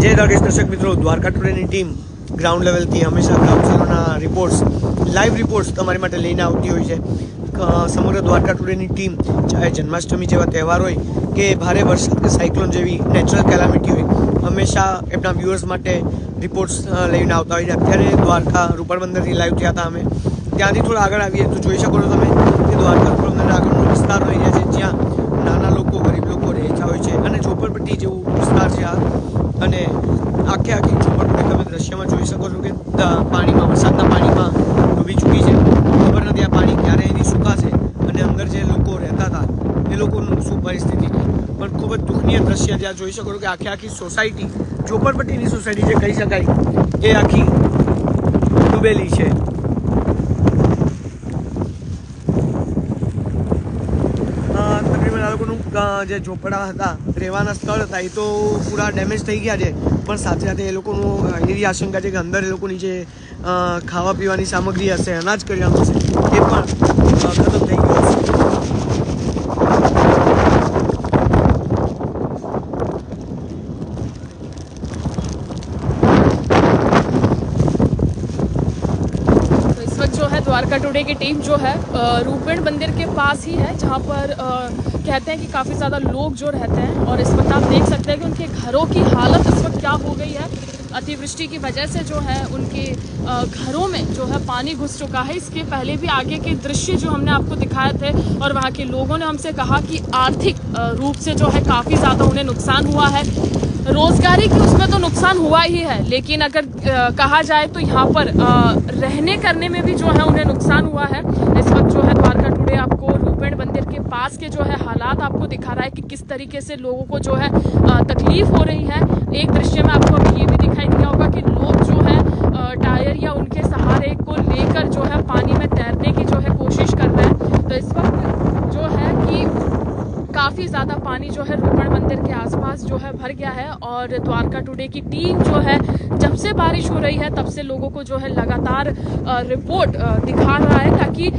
જય દ્વારકેશ દર્શક મિત્રો, દ્વારકા ટુડેની ટીમ ગ્રાઉન્ડ લેવલથી હંમેશા ગ્રાઉન્ડ ઝીરોના રિપોર્ટ્સ લાઈવ રિપોર્ટ્સ તમારી માટે લઈને આવતી હોય છે. સમગ્ર દ્વારકા ટુડેની ટીમ, ચાહે જન્માષ્ટમી જેવા તહેવાર હોય કે ભારે વરસાદ કે સાયક્લોન જેવી નેચરલ કેલામિટી હોય, હંમેશા એમના વ્યુઅર્સ માટે રિપોર્ટ્સ લઈને આવતા હોય છે. અત્યારે દ્વારકા રૂપણ બંદરથી લાઈવ થયા હતા અમે. ત્યાંથી થોડા આગળ આવીએ તો જોઈ શકો છો તમે કે દ્વારકા રૂપણ બંદર આગળનો વિસ્તાર રહી રહ્યા છે જ્યાં નાના લોકો, ગરીબ લોકો રહેતા હોય છે અને ઝોપડપટ્ટી જેવું વિસ્તાર છે આ અને આખે આખી ઝોપડપટ્ટી તમે દ્રશ્યમાં જોઈ શકો છો કે દ- પાણીમાં, વરસાદના પાણીમાં ડૂબી ચૂકી છે. ખબર નથી આ પાણી ક્યારે એની સુકાશે અને અંદર જે લોકો રહેતા હતા, એ લોકોનું શું પરિસ્થિતિ પણ ખૂબ જ દુઃખનીય દ્રશ્ય ત્યાં જોઈ શકો કે આખી આખી સોસાયટી, ઝોપડપટ્ટીની સોસાયટી જે કહી શકાય, એ આખી ડૂબેલી છે. તકરીબન આ લોકોનું જે ઝોપડા હતા, રહેવાના સ્થળ હતા, એ તો પૂરા ડેમેજ થઈ ગયા છે. પણ સાથે સાથે એ લોકોનું એવી આશંકા છે કે અંદર એ લોકોની જે ખાવા પીવાની સામગ્રી હશે અનાજ કરિયાણું હશે એ પણ અ, ખતમ થઈ ગયું હશે तो इस वक्त जो है द्वारका टुडे की टीम जो है अ, रूपेण मंदिर के पास ही है जहाँ पर अ, कहते हैं कि काफ़ी ज़्यादा लोग जो रहते हैं और इस वक्त आप देख सकते हैं कि उनके घरों की हालत इस वक्त क्या हो गई है अतिवृष्टि की वजह से जो है उनके घरों में जो है पानी घुस चुका है। इसके पहले भी आगे के दृश्य जो हमने आपको दिखाए थे और वहाँ के लोगों ने हमसे कहा कि आर्थिक रूप से जो है काफ़ी ज़्यादा उन्हें नुकसान हुआ है। रोजगारी की उसमें तो नुकसान हुआ ही है लेकिन अगर अ, कहा जाए तो यहाँ पर अ, रहने करने में भी जो है उन्हें नुकसान हुआ है। इस वक्त जो है द्वारका टुडे आपको रूपेण मंदिर के पास के जो है हालात आपको दिखा रहा है कि किस तरीके से लोगों को जो है तकलीफ़ हो रही है। एक दृश्य में आपको अभी ये भी दिखाई दिया होगा कि लोग जो है टायर या उनके सहारे को लेकर जो है पानी में तैरने की जो है कोशिश कर रहे हैं। तो इस वक्त जो है कि काफ़ी ज़्यादा पानी जो है रूपण मंदिर के आसपास जो है भर गया है और द्वारका टुडे की टीम जो है, जब से बारिश हो रही है, तब से लोगों को जो है लगातार रिपोर्ट दिखा रहा है ताकि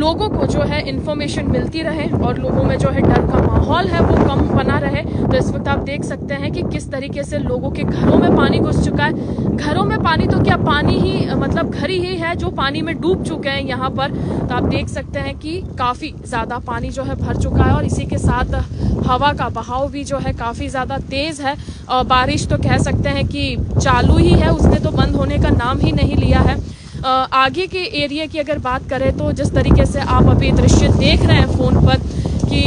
लोगों को जो है इन्फॉर्मेशन मिलती रहे और लोगों में जो है डर का माहौल है, वो कम बना रहे। तो इस वक्त आप देख सकते हैं कि किस तरीके से लोगों के घरों में पानी घुस चुका है। घरों में पानी तो क्या पानी ही मतलब घर ही है जो पानी में डूब चुके हैं यहाँ पर। तो आप देख सकते हैं कि काफ़ी ज़्यादा पानी जो है भर चुका है और इसी के साथ हवा का बहाव भी जो है काफ़ी ज़्यादा तेज़ है। और बारिश तो कह सकते हैं कि चालू ही है, उसने तो बंद होने का नाम ही नहीं लिया है। आगे के एरिया की अगर बात करें तो जिस तरीके से आप अभी दृश्य देख रहे हैं फ़ोन पर कि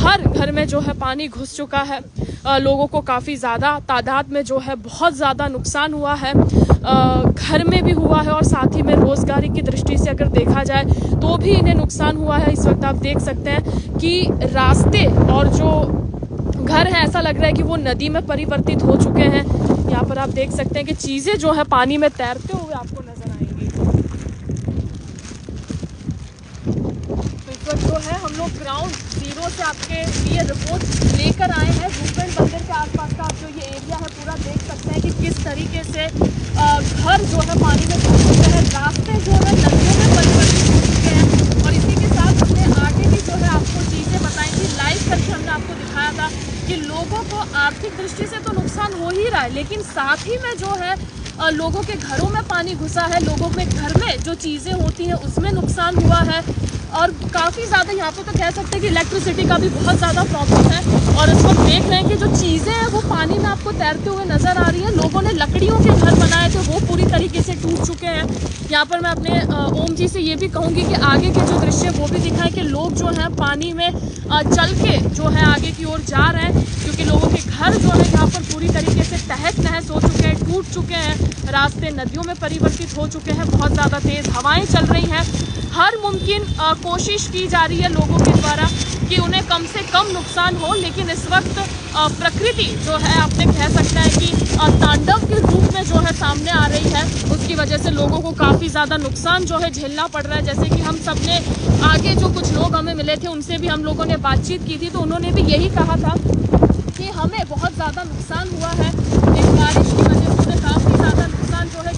हर घर में जो है पानी घुस चुका है अ, लोगों को काफ़ी ज़्यादा तादाद में जो है बहुत ज़्यादा नुकसान हुआ है अ, घर में भी हुआ है और साथ ही में रोज़गारी की दृष्टि से अगर देखा जाए तो भी इन्हें नुकसान हुआ है। इस वक्त आप देख सकते हैं कि रास्ते और जो घर है ऐसा लग रहा है कि वो नदी में परिवर्तित हो चुके हैं। यहाँ पर आप देख सकते हैं कि चीज़ें जो है पानी में तैरते हुए आपको नज़र आएँगी वक्त जो है, हम लोग ग्राउंड ज़ीरो से आपके लिए रिपोर्ट लेकर आए हैं। रूपेण मंदिर के आसपास का आप जो ये एरिया है, पूरा देख सकते हैं कि किस तरीके से घर जो है पानी में डूब चुके हैं। रास्ते जो है नदियों में परिवर्तित हो चुके हैं और इसी के साथ हमने आगे भी जो है आपको चीज़ें बताई थी। लाइव करके हमने आपको दिखाया था कि लोगों को आर्थिक दृष्टि से तो नुकसान हो ही रहा है, लेकिन साथ ही में जो है लोगों के घरों में पानी घुसा है। लोगों के घर में जो चीज़ें होती हैं, उसमें नुकसान हुआ है। काफ़ी ज़्यादा यहाँ पे तो कह सकते हैं कि इलेक्ट्रिसिटी का भी बहुत ज़्यादा प्रॉब्लम है और इस वक्त देख रहे हैं कि जो चीज़ें हैं, वो पानी में आपको तैरते हुए नज़र आ रही हैं। लोगों ने लकड़ियों के घर बनाए थे, वो पूरी तरीके से टूट चुके हैं। यहाँ पर मैं अपने ओम जी से ये भी कहूँगी कि आगे के जो दृश्य वो भी दिखाएँ कि लोग जो हैं, पानी में चल के जो है, आगे की ओर जा रहे हैं। क्योंकि लोगों के घर जो है, यहाँ पर पूरी तरीके से तहस नहस हो चुके हैं, टूट चुके हैं। रास्ते नदियों में परिवर्तित हो चुके हैं, बहुत ज़्यादा तेज़ हवाएँ चल रही हैं। हर मुमकिन कोशिश की जा रही है लोगों के द्वारा कि उन्हें कम से कम नुकसान हो, लेकिन इस वक्त प्रकृति जो है, आपने कह सकते हैं कि तांडव के रूप में जो है सामने आ रही है। उसकी वजह से लोगों को काफ़ी ज़्यादा नुकसान जो है झेलना पड़ रहा है। जैसे कि हम सबने आगे जो कुछ लोग हमें मिले थे, उनसे भी हम लोगों ने बातचीत की थी तो उन्होंने भी यही कहा था कि हमें बहुत ज़्यादा नुकसान हुआ है। इस बारिश की वजह से काफ़ी ज़्यादा नुकसान जो है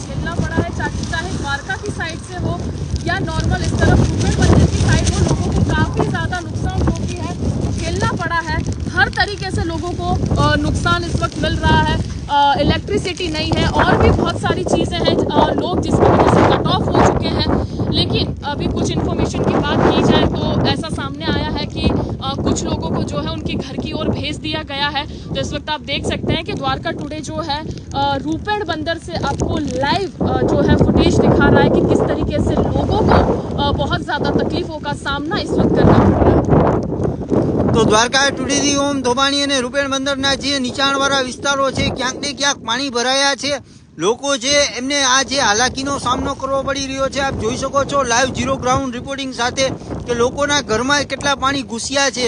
चाहे द्वारका की साइड से हो या नॉर्मल इस तरफ़ रूपेण मंदिर की साइड हो, लोगों को काफ़ी ज़्यादा नुकसान भी है झेलना पड़ा है। हर तरीके से लोगों को नुकसान इस वक्त मिल रहा है। इलेक्ट्रिसिटी नहीं है, और भी बहुत सारी चीज़ें हैं लोग जिसकी वजह से कट ऑफ़ हो चुके हैं। लेकिन अभी कुछ इन्फॉर्मेशन की बात की जाए तो ऐसा सामने आया कुछ लोगों को जो है उनके घर की ओर भेज दिया गया है तो इस वक्त आप देख सकते हैं कि द्वारका टुडे जो है अ, रूपेण बंदर से आपको लाइव अ, जो है फुटेज दिखा रहा है कि किस तरीके से लोगों को अ, बहुत ज़्यादा तकलीफों का सामना इस वक्त करना पड़ रहा है તો દ્વારકા ટુડીથી ઓમ ધોબાણી અને રૂપેણ બંદરના જે નીચાણવાળા વિસ્તારો છે ક્યાંક ને ક્યાંક પાણી ભરાયા છે લોકો છે, એમને આ જે હાલાકીનો સામનો કરવો પડી રહ્યો છે, આપ જોઈ શકો છો લાઈવ ઝીરો ગ્રાઉન્ડ રિપોર્ટિંગ સાથે કે લોકોના ઘરમાં કેટલા પાણી ઘૂસ્યા છે.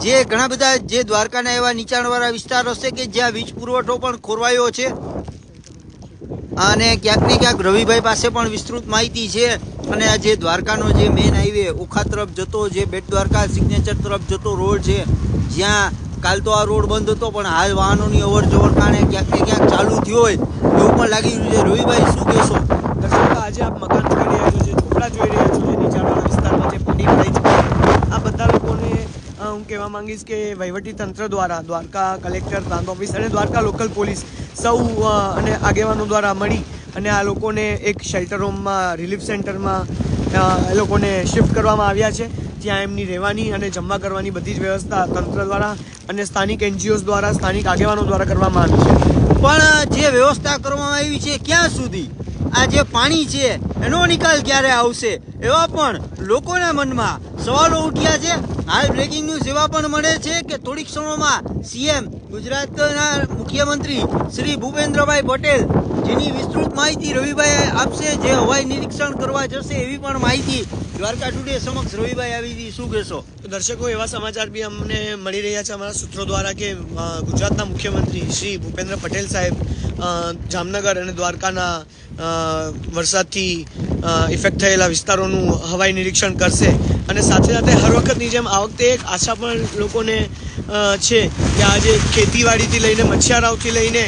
જે ઘણા બધા જે દ્વારકાના એવા નીચાણવાળા વિસ્તાર હશે કે જ્યાં વીજ પુરવઠો પણ ખોરવાયો છે. અને ક્યાંક ને ક્યાંક રવિભાઈ પાસે પણ વિસ્તૃત માહિતી છે. અને આ જે દ્વારકાનો જે મેન હાઈવે ઓખા તરફ જતો જે બેટ દ્વારકા સિગ્નેચર તરફ જતો રોડ છે, જ્યાં કાલ તો આ રોડ બંધ હતો, પણ હાલ વાહનોની અવર જવર કારણે ક્યાંક ને ક્યાંક ચાલુ થયો હોય. એવું પણ લાગી રહ્યું છે. રવિભાઈ શું કહેશો? દર્શકો, આજે આપ મકાન જોઈ રહ્યા છો, જે ઝૂંપડા જોઈ રહ્યા છો, જે નીચાણવાળા વિસ્તારમાં જે પડી ભરાઈ છે. આ બધા લોકોને હું કહેવા માંગીશ કે વહીવટી તંત્ર દ્વારા, દ્વારકા કલેક્ટર પ્રાંત ઓફિસ અને દ્વારકા લોકલ પોલીસ સૌ અને આગેવાનો દ્વારા મળી અને આ લોકોને એક શેલ્ટર હોમમાં રિલીફ સેન્ટરમાં એ લોકોને શિફ્ટ કરવામાં આવ્યા છે. ત્યાં એમની રહેવાની અને જમવા કરવાની બધી જ વ્યવસ્થા તંત્ર દ્વારા અને સ્થાનિક એનજીઓસ દ્વારા, સ્થાનિક આગેવાનો દ્વારા કરવામાં આવી છે. પણ જે વ્યવસ્થા કરવામાં આવી છે ક્યાં સુધી? આ જે પાણી છે, એનો નિકાલ ક્યારે આવશે? એવા પણ લોકોના મનમાં સવાલો ઉઠ્યા છે. હાલ બ્રેકિંગ ન્યૂઝ એવા પણ મળે છે કે થોડીક ક્ષણોમાં સીએમ ગુજરાતના મુખ્યમંત્રી શ્રી ભૂપેન્દ્રભાઈ પટેલ જેની વિસ્તૃત માહિતી રવિભાઈ આપશે, જે હવાઈ નિરીક્ષણ કરવા જશે એવી પણ માહિતી દ્વારકા ટુડે સમક્ષ રવિભાઈ આવી હતી. શું કહેશો? દર્શકો, એવા સમાચાર બી અમને મળી રહ્યા છે અમારા સૂત્રો દ્વારા કે ગુજરાતના મુખ્યમંત્રી શ્રી ભૂપેન્દ્ર પટેલ સાહેબ જામનગર અને દ્વારકાના વરસાદથી ઇફેક્ટ થયેલા વિસ્તારોનું હવાઈ નિરીક્ષણ કરશે. અને સાથે સાથે હર વખતની જેમ આ વખતે એક આશા પણ લોકોને છે કે આજે ખેતીવાડીથી લઈને, મચ્છારાવથી લઈને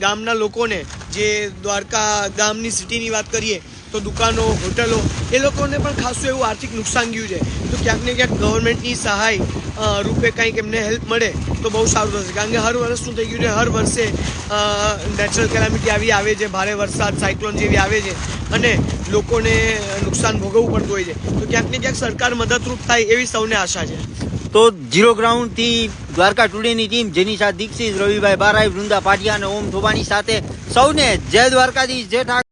ગામના લોકોને, જે દ્વારકા ગામની સિટીની વાત કરીએ, તો દુકાનો, હોટલો, એ લોકોને પણ ખાસું એવું આર્થિક નુકસાન ગયું છે. તો ક્યાંક ને ક્યાંક ગવર્મેન્ટની સહાય રૂપે કંઈક એમને હેલ્પ મળે, તો બહુ સારું થશે. કારણ કે હર વર્ષ શું થઈ ગયું છે? હર વર્ષે નેચરલ કેલામિટી આવી, આવે છે. ભારે વરસાદ સાયક્લોન જેવી આવે છે. અને લોકોને નુકસાન ભોગવવું પડતું હોય છે. તો ક્યાંક ને ક્યાંક સરકાર મદદરૂપ થાય એવી સૌને આશા છે. તો ઝીરો ગ્રાઉન્ડથી દ્વારકા ટુડેની ટીમ, જેનિશા દીક્ષિત, રવિભાઈ બારાઈ વૃંદા પાટિયા અને ઓમ થોબાની સાથે સૌને જય દ્વારકાધીશ, જય ઠાકર.